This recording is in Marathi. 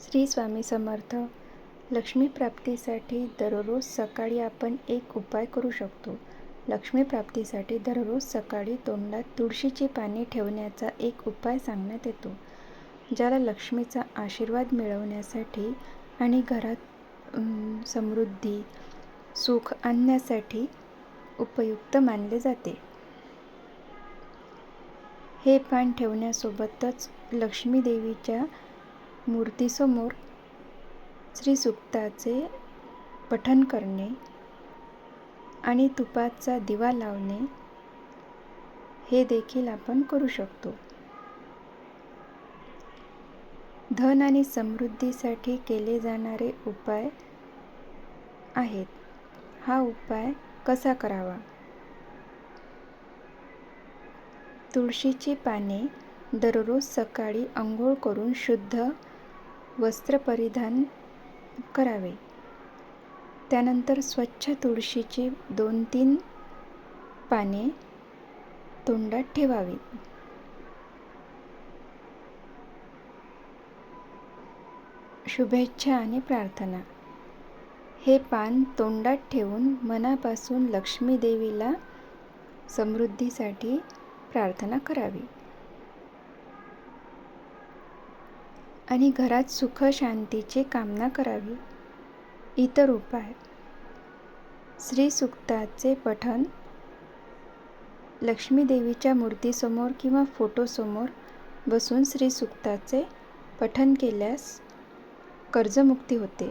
श्री स्वामी समर्थ. लक्ष्मी प्राप्तीसाठी दररोज सकाळी आपण एक उपाय करू शकतो. लक्ष्मीप्राप्तीसाठी दररोज सकाळी तोंडात तुळशीची पाने ठेवण्याचा एक उपाय सांगण्यात येतो. ज्याला लक्ष्मीचा आशीर्वाद मिळवण्यासाठी आणि घरात समृद्धी सुख आणण्यासाठी उपयुक्त मानले जाते. हे पान ठेवण्यासोबतच लक्ष्मी देवीच्या मूर्तीसमोर श्रीसुक्ताचे पठण करणे आणि तुपाचा दिवा लावणे हे देखील आपण करू शकतो. धन आणि समृद्धीसाठी केले जाणारे उपाय आहेत. हा उपाय कसा करावा? तुळशीची पाने दररोज सकाळी आंघोळ करून शुद्ध वस्त्र परिधान करावे. त्यानंतर स्वच्छ तुळशीची दोन तीन पाने तोंडात ठेवावी. शुभेच्छा आणि प्रार्थना. हे पान तोंडात ठेवून मनापासून लक्ष्मी देवीला समृद्धीसाठी प्रार्थना करावी. आणि घरात सुखशांतीची कामना करावी. इतर उपाय. श्रीसुक्ताचे पठण. लक्ष्मीदेवीच्या मूर्तीसमोर किंवा फोटोसमोर बसून श्रीसुक्ताचे पठण केल्यास कर्जमुक्ती होते.